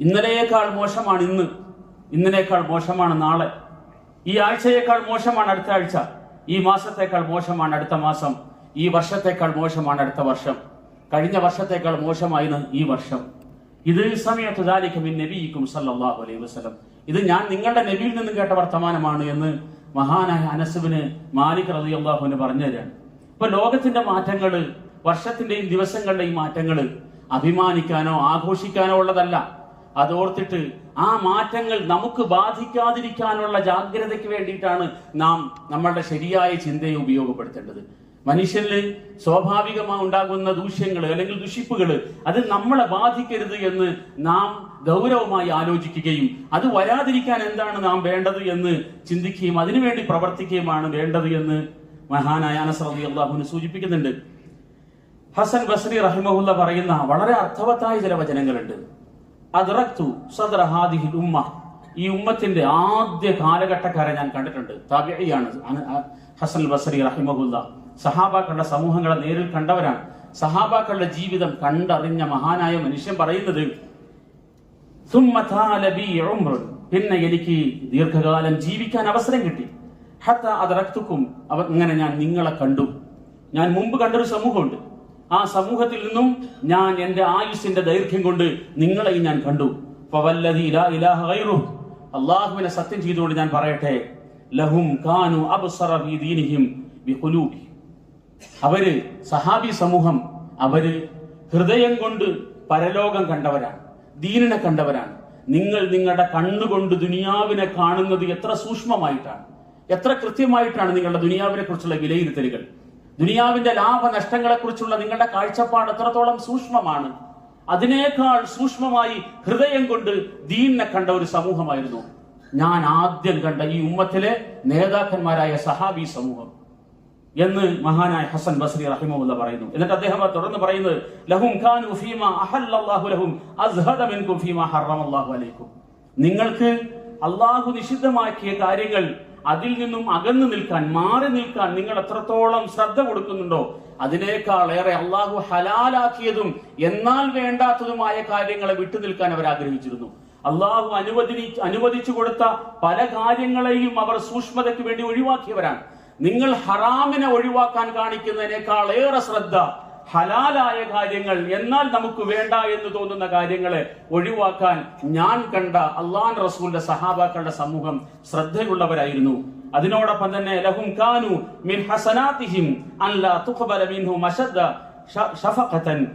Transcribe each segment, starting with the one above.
ഇന്നലെയേക്കാൾ മോശമാണ് ഇന്ന്. ഇന്നലേക്കാൾ മോശമാണ് നാളെ. ഈ ആഴ്ചയേക്കാൾ മോശമാണ് അടുത്ത ആഴ്ച. ഈ മാസത്തേക്കാൾ മോശമാണ് അടുത്ത മാസം. ഈ വർഷത്തേക്കാൾ മോശമാണ് അടുത്ത വർഷം. കഴിഞ്ഞ വർഷത്തേക്കാൾ മോശമായിരുന്നു ഈ വർഷം. ഇത് സമയത്ത് ദാലിക്കും നബിയിക്കും സല്ലല്ലാഹു അലൈഹി വസ്ലം ഇത് ഞാൻ നിങ്ങളുടെ നബിയിൽ നിന്നും കേട്ട വർത്തമാനമാണ് എന്ന് മഹാനായ അനസുബിന് മാലിക് റതി അള്ളാഹുവിന് പറഞ്ഞു തരാണ് ഇപ്പൊ ലോകത്തിന്റെ മാറ്റങ്ങൾ വർഷത്തിന്റെയും ദിവസങ്ങളുടെയും മാറ്റങ്ങൾ അഭിമാനിക്കാനോ ആഘോഷിക്കാനോ ഉള്ളതല്ല. അതോർത്തിട്ട് ആ മാറ്റങ്ങൾ നമുക്ക് ബാധിക്കാതിരിക്കാനുള്ള ജാഗ്രതയ്ക്ക് വേണ്ടിയിട്ടാണ് നാം നമ്മളുടെ ശരിയായ ചിന്തയെ ഉപയോഗപ്പെടുത്തേണ്ടത്. മനുഷ്യന് സ്വാഭാവികമായി ഉണ്ടാകുന്ന ദൂഷ്യങ്ങൾ അല്ലെങ്കിൽ ദുഷിപ്പുകൾ അത് നമ്മളെ ബാധിക്കരുത് എന്ന് നാം ഗൗരവമായി ആലോചിക്കുകയും അത് വരാതിരിക്കാൻ എന്താണ് നാം വേണ്ടത് എന്ന് ചിന്തിക്കുകയും അതിനുവേണ്ടി പ്രവർത്തിക്കുകയുമാണ് വേണ്ടത് എന്ന് മഹാനായ അനസ്രതി അള്ളാഹുവിന് സൂചിപ്പിക്കുന്നുണ്ട്. ഹസൻ ബസ്രി റഹിമഹുല്ല പറയുന്ന വളരെ അർത്ഥവത്തായ ചില വചനങ്ങളുണ്ട്. അദ്റക്തു സദർ ഹാദിഹിൽ ഉമ്മ. ഈ ഉമ്മത്തിന്റെ ആദ്യ കാലഘട്ടക്കാരെ ഞാൻ കണ്ടിട്ടുണ്ട്. താബിയാണ് ഹസൻ ബസരി റഹിമഹുല്ല. സഹാബാക്കളുടെ സമൂഹങ്ങളെ നേരിൽ കണ്ടവരാണ്. സഹാബാക്കളുടെ ജീവിതം കണ്ടറിഞ്ഞ മഹാനായ മനുഷ്യൻ പറയുന്നത് "സുമ്മ താല പിന്നെ എനിക്ക് ദീർഘകാലം ജീവിക്കാൻ അവസരം കിട്ടി. ഹത്ത അതറക്തുക്കും ഇങ്ങനെ ഞാൻ നിങ്ങളെ കണ്ടു. ഞാൻ മുമ്പ് കണ്ടൊരു സമൂഹമുണ്ട്. ആ സമൂഹത്തിൽ നിന്നും ഞാൻ എന്റെ ആയുസിന്റെ ദൈർഘ്യം കൊണ്ട് നിങ്ങളെയും ഞാൻ കണ്ടു. അള്ളാഹുവിനെ സത്യം ചെയ്തുകൊണ്ട് ഞാൻ പറയട്ടെ. ലഹും കാനു അവർ സഹാബി സമൂഹം അവർ ഹൃദയം കൊണ്ട് പരലോകം കണ്ടവരാണ് ദീനിനെ കണ്ടവരാണ്. നിങ്ങൾ നിങ്ങളുടെ കണ്ണുകൊണ്ട് ദുനിയാവിനെ കാണുന്നത് എത്ര സൂക്ഷ്മമായിട്ടാണ് എത്ര കൃത്യമായിട്ടാണ് നിങ്ങളുടെ ദുനിയാവിനെ കുറിച്ചുള്ള വിലയിരുത്തലുകൾ. ദുനിയാവിന്റെ ലാഭനഷ്ടങ്ങളെ കുറിച്ചുള്ള നിങ്ങളുടെ കാഴ്ചപ്പാട് എത്രത്തോളം സൂക്ഷ്മമാണ് അതിനേക്കാൾ സൂക്ഷ്മമായി ഹൃദയം കൊണ്ട് ദീനിനെ കണ്ട ഒരു സമൂഹമായിരുന്നു. ഞാൻ ആദ്യം കണ്ട ഈ ഉമ്മത്തിലെ നേതാക്കന്മാരായ സഹാബി സമൂഹം എന്ന് മഹാനായ ഹസൻ ബസ്രി റഹിമുല്ല പറയുന്നു. എന്നിട്ട് അദ്ദേഹം തുടർന്ന് പറയുന്നത് ലഹും അഹല്ലല്ലാഹു ലഹും അസ്ഹദ മിൻകും ഹറമല്ലാഹു നിങ്ങൾക്ക് അള്ളാഹു നിഷിദ്ധമാക്കിയ കാര്യങ്ങൾ അതിൽ നിന്നും അകന്നു നിൽക്കാൻ മാറി നിൽക്കാൻ നിങ്ങൾ എത്രത്തോളം ശ്രദ്ധ കൊടുക്കുന്നുണ്ടോ അതിനേക്കാൾ ഏറെ അള്ളാഹു ഹലാലാക്കിയതും എന്നാൽ വേണ്ടാത്തതുമായ കാര്യങ്ങളെ വിട്ടു നിൽക്കാൻ അവർ ആഗ്രഹിച്ചിരുന്നു. അള്ളാഹു അനുവദി അനുവദിച്ചു കൊടുത്ത പല കാര്യങ്ങളെയും അവർ സൂക്ഷ്മതയ്ക്ക് വേണ്ടി ഒഴിവാക്കിയവരാണ്. നിങ്ങൾ ഹറാമിനെ ഒഴിവാക്കാൻ കാണിക്കുന്നതിനേക്കാൾ ഏറെ ശ്രദ്ധ ഹലാലായ കാര്യങ്ങൾ എന്നാൽ നമുക്ക് വേണ്ട എന്ന് തോന്നുന്ന കാര്യങ്ങളെ ഒഴിവാക്കാൻ ഞാൻ കണ്ട അള്ളാൻ റസൂലിന്റെ സഹാബാക്കളുടെ സമൂഹം ശ്രദ്ധയുള്ളവരായിരുന്നു. അതിനോടൊപ്പം തന്നെ ലഹും കാനു മിൻ ഹസനാതിഹിം തുഖബല മിൻഹു ഷഫഖതൻ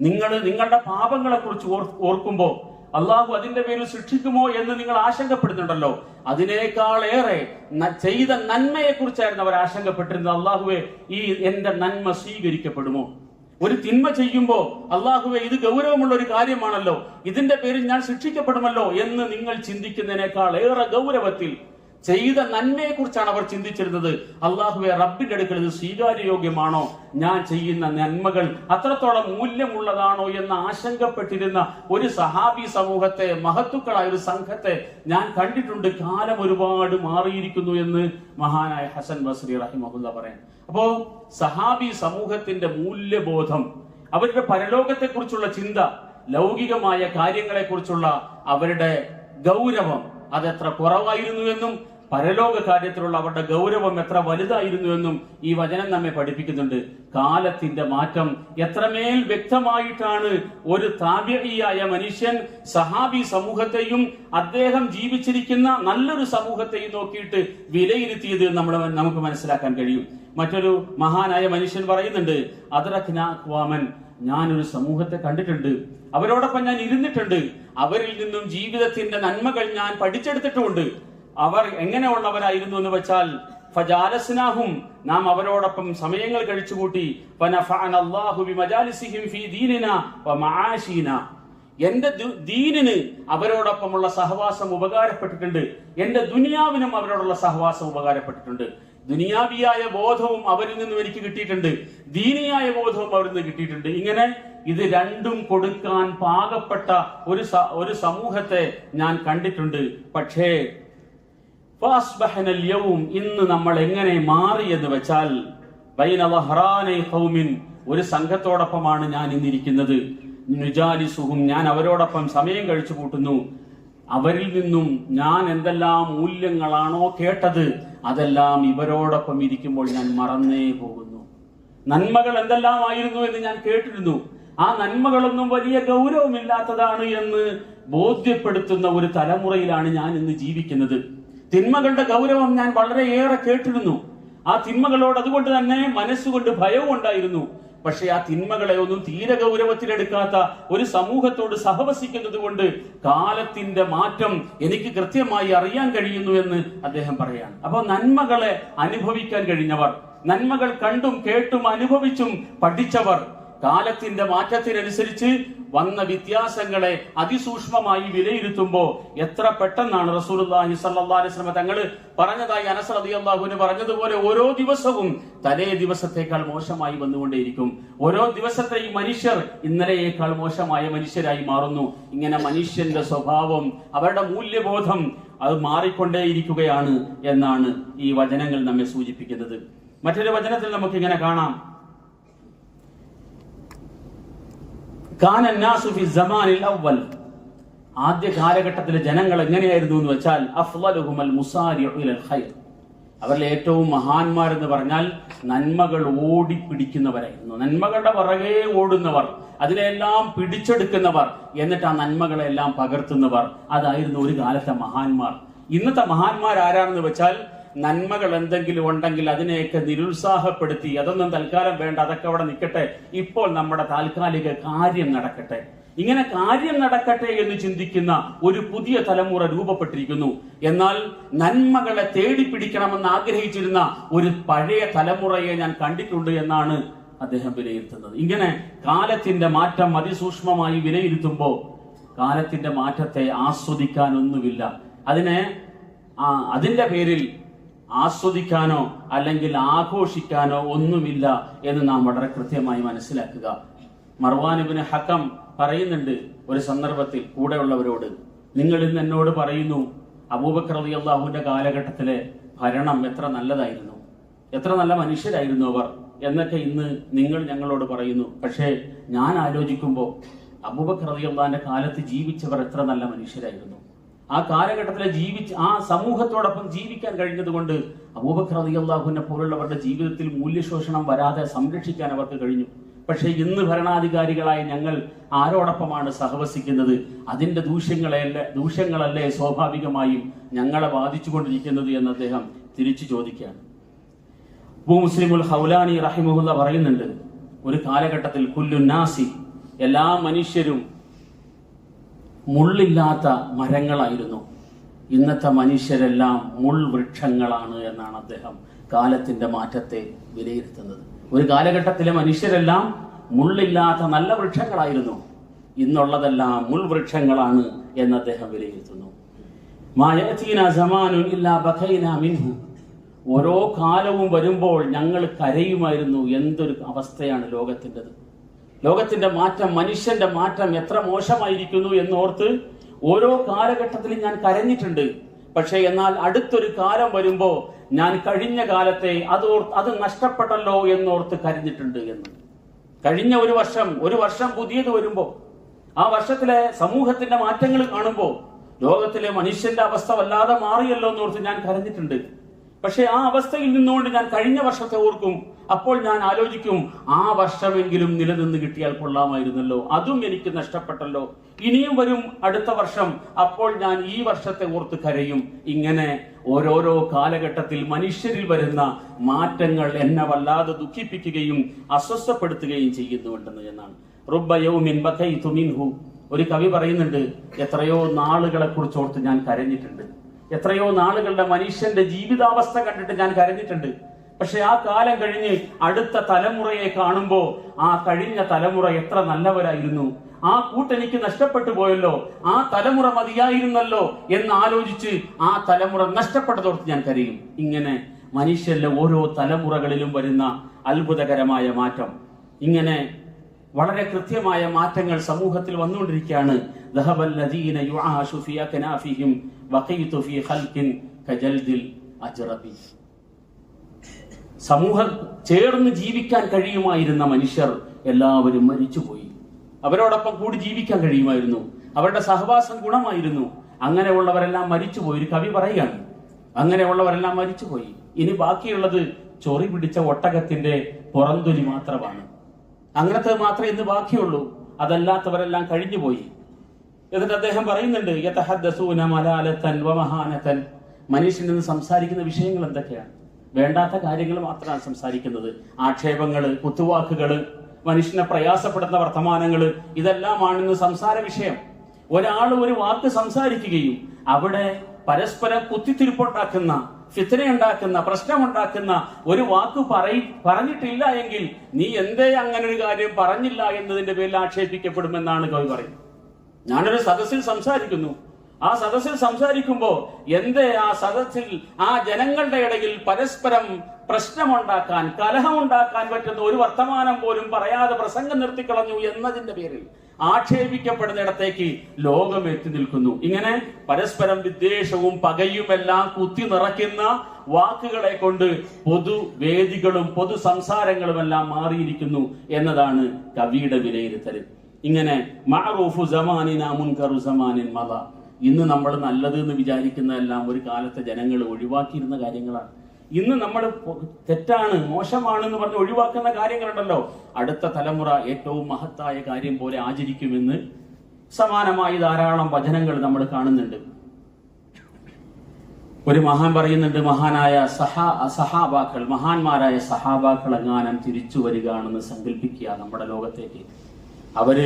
നിങ്ങൾ നിങ്ങളുടെ പാപങ്ങളെ കുറിച്ച് ഓർക്കുമ്പോ അള്ളാഹു അതിന്റെ പേരിൽ ശിക്ഷിക്കുമോ എന്ന് നിങ്ങൾ ആശങ്കപ്പെടുന്നുണ്ടല്ലോ. അതിനേക്കാളേറെ ചെയ്ത നന്മയെ കുറിച്ചായിരുന്നു അവർ ആശങ്കപ്പെട്ടിരുന്നത്. അള്ളാഹുവെ ഈ എന്റെ നന്മ സ്വീകരിക്കപ്പെടുമോ? ഒരു തിന്മ ചെയ്യുമ്പോൾ അള്ളാഹുവെ ഇത് ഗൗരവമുള്ള ഒരു കാര്യമാണല്ലോ. ഇതിന്റെ പേരിൽ ഞാൻ ശിക്ഷിക്കപ്പെടുമല്ലോ എന്ന് നിങ്ങൾ ചിന്തിക്കുന്നതിനേക്കാൾ ഏറെ ഗൗരവത്തിൽ ചെയ്ത നന്മയെ കുറിച്ചാണ് അവർ ചിന്തിച്ചിരുന്നത്. അള്ളാഹുവെ റബ്ബിന്റെ അടുക്കൽ ഇത് സ്വീകാര്യയോഗ്യമാണോ? ഞാൻ ചെയ്യുന്ന നന്മകൾ അത്രത്തോളം മൂല്യമുള്ളതാണോ എന്ന് ആശങ്കപ്പെട്ടിരുന്ന ഒരു സഹാബി സമൂഹത്തെ മഹത്തുക്കളായ ഒരു സംഘത്തെ ഞാൻ കണ്ടിട്ടുണ്ട്. കാലം ഒരുപാട് മാറിയിരിക്കുന്നു എന്ന് മഹാനായ ഹസൻ ബസ്രി റഹിമഹുല്ല പറയാൻ അപ്പോ സഹാബി സമൂഹത്തിന്റെ മൂല്യബോധം അവരുടെ പരലോകത്തെ കുറിച്ചുള്ള ചിന്ത ലൗകികമായ കാര്യങ്ങളെ കുറിച്ചുള്ള അവരുടെ ഗൗരവം അതെത്ര കുറവായിരുന്നു എന്നും പരലോക കാര്യത്തിലുള്ള അവരുടെ ഗൗരവം എത്ര വലുതായിരുന്നു എന്നും ഈ വചനം നമ്മെ പഠിപ്പിക്കുന്നുണ്ട്. കാലത്തിന്റെ മാറ്റം എത്രമേൽ വ്യക്തമായിട്ടാണ് ഒരു താപ്യയായ മനുഷ്യൻ സഹാബി സമൂഹത്തെയും അദ്ദേഹം ജീവിച്ചിരിക്കുന്ന നല്ലൊരു സമൂഹത്തെയും നോക്കിയിട്ട് വിലയിരുത്തിയത് നമ്മൾ നമുക്ക് മനസ്സിലാക്കാൻ കഴിയും. മറ്റൊരു മഹാനായ മനുഷ്യൻ പറയുന്നുണ്ട് അതിറഖ്നാക്വാമൻ ഞാനൊരു സമൂഹത്തെ കണ്ടിട്ടുണ്ട്. അവരോടൊപ്പം ഞാൻ ഇരുന്നിട്ടുണ്ട്. അവരിൽ നിന്നും ജീവിതത്തിന്റെ നന്മകൾ ഞാൻ പഠിച്ചെടുത്തിട്ടുമുണ്ട് അവർ എങ്ങനെയുള്ളവരായിരുന്നു എന്ന് വെച്ചാൽ ഫജാലസ്നാഹും നാം അവരോടൊപ്പം സമയങ്ങൾ കഴിച്ചുകൂട്ടി എന്റെ ദീനിന് അവരോടൊപ്പമുള്ള സഹവാസം ഉപകാരപ്പെട്ടിട്ടുണ്ട്. എന്റെ ദുനിയാവിനും അവരോടുള്ള സഹവാസം ഉപകാരപ്പെട്ടിട്ടുണ്ട്. ദുനിയാവിയായ ബോധവും അവരിൽ നിന്നും എനിക്ക് കിട്ടിയിട്ടുണ്ട്. ദീനിയായ ബോധവും അവരിൽ നിന്ന് കിട്ടിയിട്ടുണ്ട്. ഇങ്ങനെ ഇത് രണ്ടും കൊടുക്കാൻ പാകപ്പെട്ട ഒരു ഒരു സമൂഹത്തെ ഞാൻ കണ്ടിട്ടുണ്ട്. പക്ഷേ ഫാസ്ബഹനൽ യൗം ഇന്ന് നമ്മൾ എങ്ങനെ മാറി എന്ന് വെച്ചാൽ ബൈന വഹ്റാനൈ ഖൗമിൻ ഒരു സംഘത്തോടൊപ്പമാണ് ഞാൻ ഇന്നിരിക്കുന്നത്. നുജാലിസുഹും ഞാൻ അവരോടൊപ്പം സമയം കഴിച്ചു കൂട്ടുന്നു. അവരിൽ നിന്നും ഞാൻ എന്തെല്ലാം മൂല്യങ്ങളാണോ കേട്ടത് അതെല്ലാം ഇവരോടൊപ്പം ഇരിക്കുമ്പോൾ ഞാൻ മറന്നേ പോകുന്നു. നന്മകൾ എന്തെല്ലാമായിരുന്നു എന്ന് ഞാൻ കേട്ടിരുന്നു. ആ നന്മകളൊന്നും വലിയ ഗൗരവമില്ലാത്തതാണ് എന്ന് ബോധ്യപ്പെടുത്തുന്ന ഒരു തലമുറയിലാണ് ഞാൻ ഇന്ന് ജീവിക്കുന്നത്. തിന്മകളുടെ ഗൗരവം ഞാൻ വളരെയേറെ കേട്ടിരുന്നു. ആ തിന്മകളോട് അതുകൊണ്ട് തന്നെ മനസ്സുകൊണ്ട് ഭയവും ഉണ്ടായിരുന്നു. പക്ഷെ ആ തിന്മകളെ ഒന്നും തീരെ ഗൗരവത്തിലെടുക്കാത്ത ഒരു സമൂഹത്തോട് സഹവസിക്കുന്നത് കൊണ്ട് കാലത്തിന്റെ മാറ്റം എനിക്ക് കൃത്യമായി അറിയാൻ കഴിയുന്നു എന്ന് അദ്ദേഹം പറയാണ്. അപ്പൊ നന്മകളെ അനുഭവിക്കാൻ കഴിഞ്ഞവർ നന്മകൾ കണ്ടും കേട്ടും അനുഭവിച്ചും പഠിച്ചവർ കാലത്തിന്റെ മാറ്റത്തിനനുസരിച്ച് വന്ന വ്യത്യാസങ്ങളെ അതിസൂക്ഷ്മമായി വിലയിരുത്തുമ്പോൾ എത്ര പെട്ടെന്നാണ് റസൂലുള്ളാഹി സ്വല്ലല്ലാഹി അലൈഹി വസല്ലം തങ്ങൾ പറഞ്ഞതായി അനസ് റളിയല്ലാഹുവിന് പറഞ്ഞതുപോലെ ഓരോ ദിവസവും തലേ ദിവസത്തേക്കാൾ മോശമായി വന്നുകൊണ്ടേയിരിക്കും. ഓരോ ദിവസത്തെ ഈ മനുഷ്യർ ഇന്നലെയേക്കാൾ മോശമായ മനുഷ്യരായി മാറുന്നു. ഇങ്ങനെ മനുഷ്യന്റെ സ്വഭാവം അവരുടെ മൂല്യബോധം അത് മാറിക്കൊണ്ടേയിരിക്കുകയാണ് എന്നാണ് ഈ വചനങ്ങൾ നമ്മെ സൂചിപ്പിക്കുന്നത്. മറ്റൊരു വചനത്തിൽ നമുക്ക് ഇങ്ങനെ കാണാം. ആദ്യ കാലഘട്ടത്തിലെ ജനങ്ങൾ എങ്ങനെയായിരുന്നു എന്ന് വെച്ചാൽ അഫ്ലലുഹുമൽ മുസാരി ഖൈർ. അവരിൽ ഏറ്റവും മഹാന്മാരെന്ന് പറഞ്ഞാൽ നന്മകൾ ഓടിപ്പിടിക്കുന്നവരായിരുന്നു. നന്മകളുടെ പുറകെ ഓടുന്നവർ അതിനെല്ലാം പിടിച്ചെടുക്കുന്നവർ എന്നിട്ട് ആ നന്മകളെല്ലാം പകർത്തുന്നവർ. അതായിരുന്നു ഒരു കാലത്തെ മഹാന്മാർ. ഇന്നത്തെ മഹാന്മാർ ആരാണെന്ന് വെച്ചാൽ നന്മകൾ എന്തെങ്കിലും ഉണ്ടെങ്കിൽ അതിനെയൊക്കെ നിരുത്സാഹപ്പെടുത്തി അതൊന്നും തൽക്കാലം വേണ്ട അതൊക്കെ അവിടെ നിൽക്കട്ടെ. ഇപ്പോൾ നമ്മുടെ താൽക്കാലിക കാര്യം നടക്കട്ടെ. ഇങ്ങനെ കാര്യം നടക്കട്ടെ എന്ന് ചിന്തിക്കുന്ന ഒരു പുതിയ തലമുറ രൂപപ്പെട്ടിരിക്കുന്നു. എന്നാൽ നന്മകളെ തേടിപ്പിടിക്കണമെന്ന് ആഗ്രഹിച്ചിരുന്ന ഒരു പഴയ തലമുറയെ ഞാൻ കണ്ടിട്ടുണ്ട് എന്നാണ് അദ്ദേഹം വിലയിരുത്തുന്നത്. ഇങ്ങനെ കാലത്തിന്റെ മാറ്റം അതിസൂക്ഷ്മമായി വിലയിരുത്തുമ്പോൾ കാലത്തിന്റെ മാറ്റത്തെ ആസ്വദിക്കാനൊന്നുമില്ല അതിനെ അതിന്റെ പേരിൽ ആസ്വദിക്കാനോ അല്ലെങ്കിൽ ആഘോഷിക്കാനോ ഒന്നുമില്ല എന്ന് നാം വളരെ കൃത്യമായി മനസ്സിലാക്കുക. മർവാനുബിന് ഹക്കം പറയുന്നുണ്ട് ഒരു സന്ദർഭത്തിൽ കൂടെയുള്ളവരോട് നിങ്ങൾ ഇന്ന് എന്നോട് പറയുന്നു അബൂബക്കർ അലി അള്ളാഹുവിന്റെ കാലഘട്ടത്തിലെ ഭരണം എത്ര നല്ലതായിരുന്നു എത്ര നല്ല മനുഷ്യരായിരുന്നു അവർ എന്നൊക്കെ ഇന്ന് നിങ്ങൾ ഞങ്ങളോട് പറയുന്നു. പക്ഷേ ഞാൻ ആലോചിക്കുമ്പോൾ അബൂബക്കർ അലി അള്ളാഹിന്റെ കാലത്ത് ജീവിച്ചവർ എത്ര നല്ല മനുഷ്യരായിരുന്നു ആ കാലഘട്ടത്തിൽ ജീവിച്ച് ആ സമൂഹത്തോടൊപ്പം ജീവിക്കാൻ കഴിഞ്ഞത് കൊണ്ട് അബൂബക്കർ അലി പോലുള്ളവരുടെ ജീവിതത്തിൽ മൂല്യശോഷണം വരാതെ സംരക്ഷിക്കാൻ അവർക്ക് കഴിഞ്ഞു. പക്ഷേ ഇന്ന് ഭരണാധികാരികളായ ഞങ്ങൾ ആരോടൊപ്പമാണ് സഹവസിക്കുന്നത്. അതിന്റെ ദൂഷ്യങ്ങളെയല്ല ദൂഷ്യങ്ങളല്ലേ സ്വാഭാവികമായും ഞങ്ങളെ ബാധിച്ചുകൊണ്ടിരിക്കുന്നത് എന്ന് അദ്ദേഹം തിരിച്ചു ചോദിക്കുകയാണ്. അബൂ മുസ്ലിമുൽ ഹൗലാനി റഹിമുല്ല പറയുന്നുണ്ട് ഒരു കാലഘട്ടത്തിൽ കുല്ലുന്നാസി എല്ലാ മനുഷ്യരും മുള്ളില്ലാത്ത മരങ്ങളായിരുന്നു. ഇന്നത്തെ മനുഷ്യരെല്ലാം മുൾവൃക്ഷങ്ങളാണ് എന്നാണ് അദ്ദേഹം കാലത്തിന്റെ മാറ്റത്തെ വിലയിരുത്തുന്നത്. ഒരു കാലഘട്ടത്തിലെ മനുഷ്യരെല്ലാം മുള്ളില്ലാത്ത നല്ല വൃക്ഷങ്ങളായിരുന്നു. ഇന്നുള്ളതെല്ലാം മുൾവൃക്ഷങ്ങളാണ് എന്ന് അദ്ദേഹം വിലയിരുത്തുന്നു. മിൻഹു. ഓരോ കാലവും വരുമ്പോൾ ഞങ്ങൾ കരയുമായിരുന്നു. എന്തൊരു അവസ്ഥയാണ് ലോകത്തിന്റെത്. ലോകത്തിന്റെ മാറ്റം മനുഷ്യന്റെ മാറ്റം എത്ര മോശമായിരിക്കുന്നു എന്നോർത്ത് ഓരോ കാലഘട്ടത്തിലും ഞാൻ കരഞ്ഞിട്ടുണ്ട്. പക്ഷേ എന്നാൽ അടുത്തൊരു കാലം വരുമ്പോൾ ഞാൻ കഴിഞ്ഞ കാലത്തെ അതോർ അത് നഷ്ടപ്പെട്ടല്ലോ എന്നോർത്ത് കരഞ്ഞിട്ടുണ്ട് എന്ന്. കഴിഞ്ഞ ഒരു വർഷം ഒരു വർഷം പുതിയത് വരുമ്പോൾ ആ വർഷത്തിലെ സമൂഹത്തിന്റെ മാറ്റങ്ങൾ കാണുമ്പോൾ ലോകത്തിലെ മനുഷ്യന്റെ അവസ്ഥ വല്ലാതെ മാറിയല്ലോ എന്നോർത്ത് ഞാൻ കരഞ്ഞിട്ടുണ്ട്. പക്ഷെ ആ അവസ്ഥയിൽ നിന്നുകൊണ്ട് ഞാൻ കഴിഞ്ഞ വർഷത്തെ ഓർക്കും. അപ്പോൾ ഞാൻ ആലോചിക്കും ആ വർഷമെങ്കിലും നിലനിന്ന് കിട്ടിയാൽ കൊള്ളാമായിരുന്നല്ലോ. അതും എനിക്ക് നഷ്ടപ്പെട്ടല്ലോ. ഇനിയും വരും അടുത്ത വർഷം. അപ്പോൾ ഞാൻ ഈ വർഷത്തെ ഓർത്ത് കരയും. ഇങ്ങനെ ഓരോരോ കാലഘട്ടത്തിൽ മനുഷ്യരിൽ വരുന്ന മാറ്റങ്ങൾ എന്നെ വല്ലാതെ ദുഃഖിപ്പിക്കുകയും അസ്വസ്ഥപ്പെടുത്തുകയും ചെയ്യുന്നുണ്ടെന്ന് എന്നാണ്. മിൻഹു. ഒരു കവി പറയുന്നുണ്ട് എത്രയോ നാളുകളെ കുറിച്ച് ഓർത്ത് ഞാൻ കരഞ്ഞിട്ടുണ്ട്. എത്രയോ നാളുകളുടെ മനുഷ്യന്റെ ജീവിതാവസ്ഥ കണ്ടിട്ട് ഞാൻ കരഞ്ഞിട്ടുണ്ട്. പക്ഷെ ആ കാലം കഴിഞ്ഞ് അടുത്ത തലമുറയെ കാണുമ്പോൾ ആ കഴിഞ്ഞ തലമുറ എത്ര നല്ലവരായിരുന്നു. ആ കൂട്ടെനിക്ക് നഷ്ടപ്പെട്ടു പോയല്ലോ. ആ തലമുറ മതിയായിരുന്നല്ലോ എന്ന് ആലോചിച്ച് ആ തലമുറ നഷ്ടപ്പെട്ടതോർത്ത് ഞാൻ കരയും. ഇങ്ങനെ മനുഷ്യന്റെ ഓരോ തലമുറകളിലും വരുന്ന അത്ഭുതകരമായ മാറ്റം. ഇങ്ങനെ വളരെ കൃത്യമായ മാറ്റങ്ങൾ സമൂഹത്തിൽ വന്നുകൊണ്ടിരിക്കുകയാണ്. സമൂഹം ചേർന്ന് ജീവിക്കാൻ കഴിയുമായിരുന്ന മനുഷ്യർ എല്ലാവരും മരിച്ചുപോയി. അവരോടൊപ്പം കൂടി ജീവിക്കാൻ കഴിയുമായിരുന്നു. അവരുടെ സഹവാസം ഗുണമായിരുന്നു. അങ്ങനെയുള്ളവരെല്ലാം മരിച്ചുപോയി. ഒരു കവി പറയുകയാണ് അങ്ങനെയുള്ളവരെല്ലാം മരിച്ചുപോയി. ഇനി ബാക്കിയുള്ളത് ചൊറി പിടിച്ച ഒട്ടകത്തിന്റെ പുറന്തൊലി മാത്രമാണ്. അങ്ങനത്തെ മാത്രമേ ഇന്ന് ബാക്കിയുള്ളൂ. അതല്ലാത്തവരെല്ലാം കഴിഞ്ഞുപോയി. എന്നിട്ട് അദ്ദേഹം പറയുന്നുണ്ട് യതഹദ്ദസൂന മലാലത്തൻ വമഹാനത്തൻ മനുഷ്യൻ നിന്ന് സംസാരിക്കുന്ന വിഷയങ്ങൾ എന്തൊക്കെയാണ്? വേണ്ടാത്ത കാര്യങ്ങൾ മാത്രമാണ് സംസാരിക്കുന്നത്. ആക്ഷേപങ്ങൾ കുത്തുവാക്കുകൾ മനുഷ്യനെ പ്രയാസപ്പെടുന്ന വർത്തമാനങ്ങൾ ഇതെല്ലാമാണ് ഇന്ന് സംസാര വിഷയം. ഒരാൾ ഒരു വാക്ക് സംസാരിക്കുകയും അവിടെ പരസ്പരം കുത്തിത്തിരിപ്പുണ്ടാക്കുന്ന ഫിത്തനയുണ്ടാക്കുന്ന പ്രശ്നമുണ്ടാക്കുന്ന ഒരു വാക്ക് പറയി പറഞ്ഞിട്ടില്ല എങ്കിൽ നീ എന്തേ അങ്ങനെ ഒരു കാര്യം പറഞ്ഞില്ല എന്നതിന്റെ പേരിൽ ആക്ഷേപിക്കപ്പെടുമെന്നാണ് കവി പറയുന്നത്. ഞാനൊരു സദസ്സിൽ സംസാരിക്കുന്നു. ആ സദസ്സിൽ സംസാരിക്കുമ്പോൾ എന്തേ ആ സദസ്സിൽ ആ ജനങ്ങളുടെ ഇടയിൽ പരസ്പരം പ്രശ്നമുണ്ടാക്കാൻ കലഹമുണ്ടാക്കാൻ പറ്റുന്ന ഒരു വർത്തമാനം പോലും പറയാതെ പ്രസംഗം നിർത്തിക്കളഞ്ഞു എന്നതിന്റെ പേരിൽ ആക്ഷേപിക്കപ്പെടുന്നിടത്തേക്ക് ലോകം എത്തി നിൽക്കുന്നു. ഇങ്ങനെ പരസ്പരം വിദ്വേഷവും പകയുമെല്ലാം കുത്തി നിറയ്ക്കുന്ന വാക്കുകളെ കൊണ്ട് പൊതുവേദികളും പൊതു സംസാരങ്ങളുമെല്ലാം മാറിയിരിക്കുന്നു എന്നതാണ് കവിയുടെ വിലയിരുത്തൽ. ഇങ്ങനെ മഅറൂഫു സമാനിന സമാനിൻ ഇന്ന് നമ്മൾ നല്ലത് എന്ന് വിചാരിക്കുന്നതെല്ലാം ഒരു കാലത്തെ ജനങ്ങൾ ഒഴിവാക്കിയിരുന്ന കാര്യങ്ങളാണ്. ഇന്ന് നമ്മൾ തെറ്റാണ് മോശമാണ് എന്ന് പറഞ്ഞ് ഒഴിവാക്കുന്ന കാര്യങ്ങളുണ്ടല്ലോ. അടുത്ത തലമുറ ഏറ്റവും മഹത്തായ കാര്യം പോലെ ആചരിക്കുമെന്ന് സമാനമായി ധാരാളം വചനങ്ങൾ നമ്മൾ കാണുന്നുണ്ട്. ഒരു മഹാൻ പറയുന്നുണ്ട് മഹാനായ സഹാ സഹാബാക്കൾ മഹാന്മാരായ സഹാബാക്കൾ എങ്ങാനും തിരിച്ചു വരികയാണെന്ന് സങ്കല്പിക്കുക നമ്മുടെ ലോകത്തേക്ക്. അവർ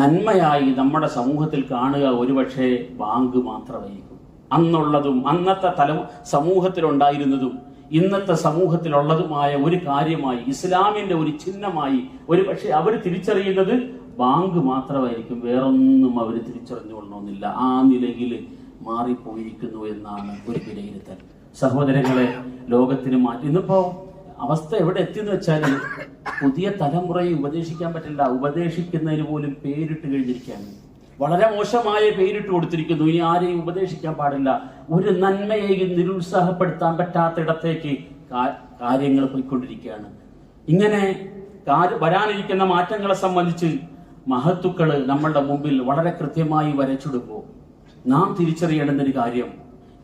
നന്മയായി നമ്മുടെ സമൂഹത്തിൽ കാണുക ഒരുപക്ഷെ ബാങ്ക് മാത്രമായിരിക്കും. അന്നുള്ളതും അന്നത്തെ തല സമൂഹത്തിലുണ്ടായിരുന്നതും ഇന്നത്തെ സമൂഹത്തിലുള്ളതുമായ ഒരു കാര്യമായി ഇസ്ലാമിന്റെ ഒരു ചിഹ്നമായി ഒരു പക്ഷെ അവർ തിരിച്ചറിയുന്നത് ബാങ്ക് മാത്രമായിരിക്കും. വേറൊന്നും അവർ തിരിച്ചറിഞ്ഞുകൊള്ളണമെന്നില്ല. ആ നിലയിൽ മാറിപ്പോയിരിക്കുന്നു എന്നാണ് ഒരു വിലയിരുത്തൽ. സഹോദരങ്ങളെ ലോകത്തിന് മാറ്റി ഇന്നിപ്പോ അവസ്ഥ എവിടെ എത്തിയെന്ന് വെച്ചാൽ പുതിയ തലമുറയെ ഉപദേശിക്കാൻ പറ്റില്ല. ഉപദേശിക്കുന്നതിന് പോലും പേരിട്ട് കഴിഞ്ഞിരിക്കുകയാണ്. വളരെ മോശമായ പേരിട്ട് കൊടുത്തിരിക്കുന്നു. ഇനി ആരെയും ഉപദേശിക്കാൻ പാടില്ല. ഒരു നന്മയെയും നിരുത്സാഹപ്പെടുത്താൻ പറ്റാത്ത ഇടത്തേക്ക് കാര്യങ്ങൾ പോയിക്കൊണ്ടിരിക്കുകയാണ്. ഇങ്ങനെ വരാനിരിക്കുന്ന മാറ്റങ്ങളെ സംബന്ധിച്ച് മഹത്തുക്കൾ നമ്മളുടെ മുമ്പിൽ വളരെ കൃത്യമായി വരച്ചെടുക്കും നാം തിരിച്ചറിയേണ്ടുന്ന ഒരു കാര്യം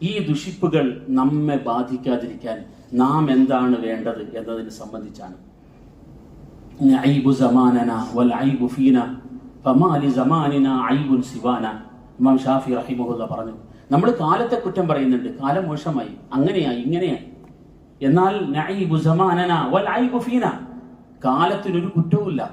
ഈ ദുഷിപ്പുകൾ നമ്മെ ബാധിക്കാതിരിക്കാൻ നാം എന്താണ് വേണ്ടത് എന്നതിനെ സംബന്ധിച്ചാണ്. സിവാന. ഇമാം ഷാഫി റഹിമഹുല്ല പറഞ്ഞു. നമ്മൾ കാലത്തെ കുറ്റം പറയുന്നുണ്ട്. കാലം മോശമായി. അങ്ങനെയായി ഇങ്ങനെയായി. എന്നാൽ നഈബു വൽ ഐബു ഫീന. കാലത്തിനൊരു കുറ്റവുമില്ല.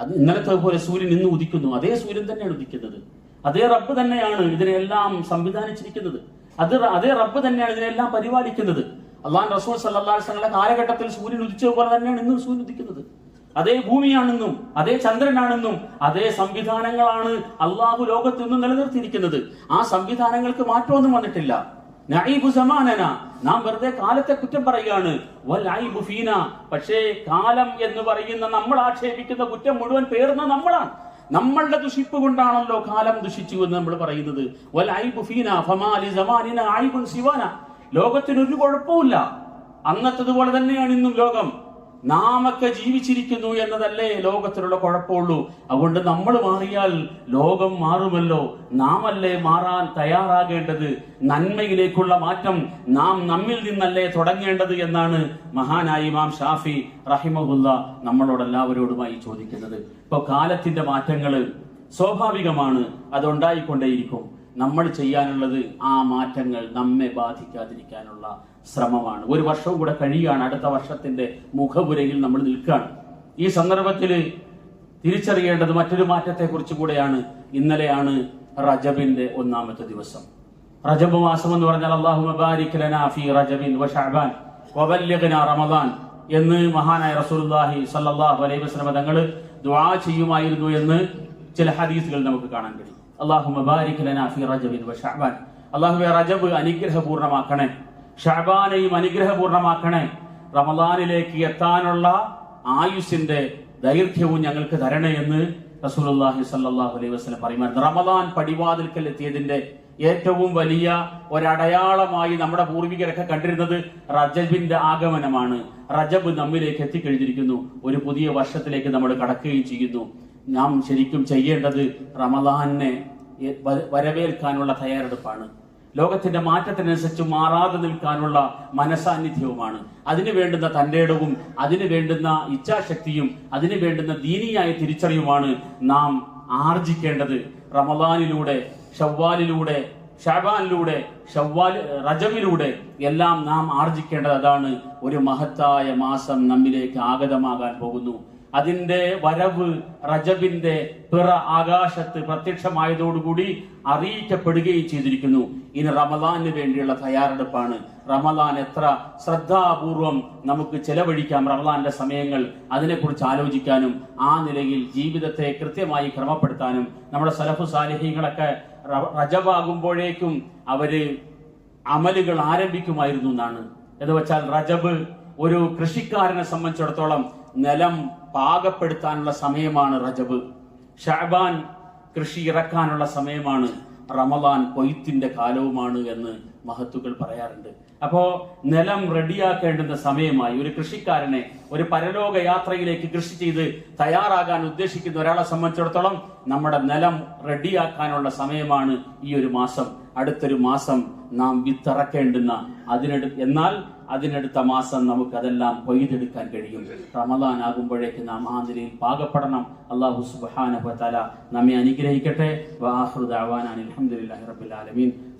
അത് ഇന്നലത്തെ പോലെ സൂര്യൻ ഇന്ന് ഉദിക്കുന്നു. അതേ സൂര്യൻ തന്നെയാണ് ഉദിക്കുന്നത്. അതേ റബ്ബ് തന്നെയാണ് ഇതിനെല്ലാം സംവിധാനിച്ചിരിക്കുന്നത്. അത് അതേ റബ്ബ് തന്നെയാണ് ഇതിനെല്ലാം പരിപാലിക്കുന്നത്. അള്ളാഹ് റസൂൽ സല്ലാസ്ങ്ങളുടെ കാലഘട്ടത്തിൽ സൂര്യൻ ഉദിച്ചതുപോലെ തന്നെയാണ് ഇന്നും സൂര്യൻ ഉദിക്കുന്നത്. അതേ ഭൂമിയാണെന്നും അതേ ചന്ദ്രനാണെന്നും അതേ സംവിധാനങ്ങളാണ് അള്ളാഹു ലോകത്ത് നിന്നും നിലനിർത്തിയിരിക്കുന്നത്. ആ സംവിധാനങ്ങൾക്ക് മാറ്റമൊന്നും വന്നിട്ടില്ല. സമാനന. നാം വെറുതെ കാലത്തെ കുറ്റം പറയുകയാണ്. ഫീന. പക്ഷേ കാലം എന്ന് പറയുന്ന നമ്മൾ ആക്ഷേപിക്കുന്ന കുറ്റം മുഴുവൻ പേർന്ന നമ്മളാണ്. നമ്മളുടെ ദുഷിപ്പ് കൊണ്ടാണല്ലോ കാലം ദുഷിച്ചു എന്ന് നമ്മൾ പറയുന്നത്. വൽ ഫമാലി ഐബുൻ ലോകത്തിന് ഒരു കുഴപ്പമില്ല അന്നത്തതുപോലെ തന്നെയാണ് ഇന്നും ലോകം. നാമൊക്കെ ജീവിച്ചിരിക്കുന്നു എന്നതല്ലേ ലോകത്തിലുള്ള കുഴപ്പമുള്ളൂ. അതുകൊണ്ട് നമ്മൾ മാറിയാൽ ലോകം മാറുമല്ലോ. നാമല്ലേ മാറാൻ തയ്യാറാകേണ്ടത്? നന്മയിലേക്കുള്ള മാറ്റം നാം നമ്മിൽ നിന്നല്ലേ തുടങ്ങേണ്ടത് എന്നാണ് മഹാനായി ഇമാം ഷാഫി റഹിമഹുല്ല നമ്മളോട് എല്ലാവരോടുമായി ചോദിക്കുന്നത്. ഇപ്പൊ കാലത്തിന്റെ മാറ്റങ്ങൾ സ്വാഭാവികമാണ് അതുണ്ടായിക്കൊണ്ടേയിരിക്കും. നമ്മൾ ചെയ്യാനുള്ളത് ആ മാറ്റങ്ങൾ നമ്മെ ബാധിക്കാതിരിക്കാനുള്ള ശ്രമമാണ്. ഒരു വർഷവും കൂടെ കഴിയുകയാണ്. അടുത്ത വർഷത്തിന്റെ മുഖപുരയിൽ നമ്മൾ നിൽക്കുകയാണ്. ഈ സന്ദർഭത്തിൽ തിരിച്ചറിയേണ്ടത് മറ്റൊരു മാറ്റത്തെ കുറിച്ച് കൂടെയാണ്. ഇന്നലെയാണ് റജബിന്റെ ഒന്നാമത്തെ ദിവസം. റജബ് മാസം എന്ന് പറഞ്ഞാൽ അള്ളാഹു മബാരിക് ലനാ ഫീ റജബിൻ വ റമദാൻ എന്ന് മഹാനായ റസൂലുള്ളാഹി സ്വല്ലല്ലാഹു അലൈഹി വസല്ലം തങ്ങൾ ദുആ ചെയ്യുമായിരുന്നു എന്ന് ചില ഹദീസുകൾ നമുക്ക് കാണാൻ കഴിയും. അള്ളാഹു മബാരിക് ലനാ ഫീ റജബിൻ വ റജബ് അനുഗ്രഹപൂർണമാക്കണേ ഷഅബാനെയും അനുഗ്രഹപൂർണമാക്കണേ. റമദാനിലേക്ക് എത്താനുള്ള ആയുസിന്റെ ദൈർഘ്യവും ഞങ്ങൾക്ക് തരണേ എന്ന് റസൂലുള്ളാഹി സ്വല്ലല്ലാഹു അലൈഹി വസല്ലം പറയുമായിരുന്നു. റമദാൻ പടിവാതിൽക്കൽ എത്തിയതിന്റെ ഏറ്റവും വലിയ ഒരടയാളമായി നമ്മുടെ പൂർവികരൊക്കെ കണ്ടിരുന്നത് റജബിന്റെ ആഗമനമാണ്. റജബ് നമ്മിലേക്ക് എത്തിക്കഴിഞ്ഞിരിക്കുന്നു. ഒരു പുതിയ വർഷത്തിലേക്ക് നമ്മൾ കടക്കുകയും ചെയ്യുന്നു. നാം ശരിക്കും ചെയ്യേണ്ടത് റമദാനെ വരവേൽക്കാനുള്ള തയ്യാറെടുപ്പാണ്. ലോകത്തിന്റെ മാറ്റത്തിനനുസരിച്ച് മാറാതെ നിൽക്കാനുള്ള മനസാന്നിധ്യവുമാണ്. അതിനു വേണ്ടുന്ന തന്റെ ഇടവും അതിനു വേണ്ടുന്ന ഇച്ഛാശക്തിയും അതിനു വേണ്ടുന്ന ദീനിയായ തിരിച്ചറിയുമാണ് നാം ആർജിക്കേണ്ടത്. റമദാനിലൂടെ ഷവ്വാലിലൂടെ ഷാബാനിലൂടെ ഷവ്വാൽ റജമിലൂടെ എല്ലാം നാം ആർജിക്കേണ്ടത് അതാണ് ഒരു മഹത്തായ മാസം നമ്മിലേക്ക് ആഗതമാകാൻ പോകുന്നു. അതിന്റെ വരവ് റജബിന്റെ പിറ ആകാശത്ത് പ്രത്യക്ഷമായതോടുകൂടി അറിയിക്കപ്പെടുകയും ചെയ്തിരിക്കുന്നു. ഇനി റമദാനിന് വേണ്ടിയുള്ള തയ്യാറെടുപ്പാണ്. റമദാൻ എത്ര ശ്രദ്ധാപൂർവം നമുക്ക് ചെലവഴിക്കാം റമദാന്റെ സമയങ്ങൾ അതിനെക്കുറിച്ച് ആലോചിക്കാനും ആ നിലയിൽ ജീവിതത്തെ കൃത്യമായി ക്രമപ്പെടുത്താനും നമ്മുടെ സലഫു സാലിഹ്യങ്ങളൊക്കെ റജബാകുമ്പോഴേക്കും അവർ അമലുകൾ ആരംഭിക്കുമായിരുന്നു എന്നാണ്. എന്ന് വെച്ചാൽ റജബ് ഒരു കൃഷിക്കാരനെ സംബന്ധിച്ചിടത്തോളം നിലം പാകപ്പെടുത്താനുള്ള സമയമാണ് റജബ്. ഷാബാൻ കൃഷി ഇറക്കാനുള്ള സമയമാണ് റമദാൻ കൊയ്ത്തിന്റെ കാലവുമാണ് എന്ന് മഹത്തുക്കൾ പറയാറുണ്ട്. അപ്പോ നിലം റെഡിയാക്കേണ്ടുന്ന സമയമായി ഒരു കൃഷിക്കാരനെ ഒരു പരലോക യാത്രയിലേക്ക് കൃഷി ചെയ്ത് തയ്യാറാകാൻ ഉദ്ദേശിക്കുന്ന ഒരാളെ സംബന്ധിച്ചിടത്തോളം നമ്മുടെ നിലം റെഡിയാക്കാനുള്ള സമയമാണ് ഈ ഒരു മാസം. അടുത്തൊരു മാസം നാം വിത്തിറക്കേണ്ടുന്ന അതിനെടു എന്നാൽ അതിനടുത്ത മാസം നമുക്ക് അതെല്ലാം കൊയ്തെടുക്കാൻ കഴിയും. റമദാൻ ആകുമ്പോഴേക്ക് നാം ആ നിലയിൽ പാകപ്പെടണം. അള്ളാഹു സുബാന നമ്മെ അനുഗ്രഹിക്കട്ടെ. വാഹൃദ അലഹമുല്ലാ അൽഹംദുലില്ലാഹി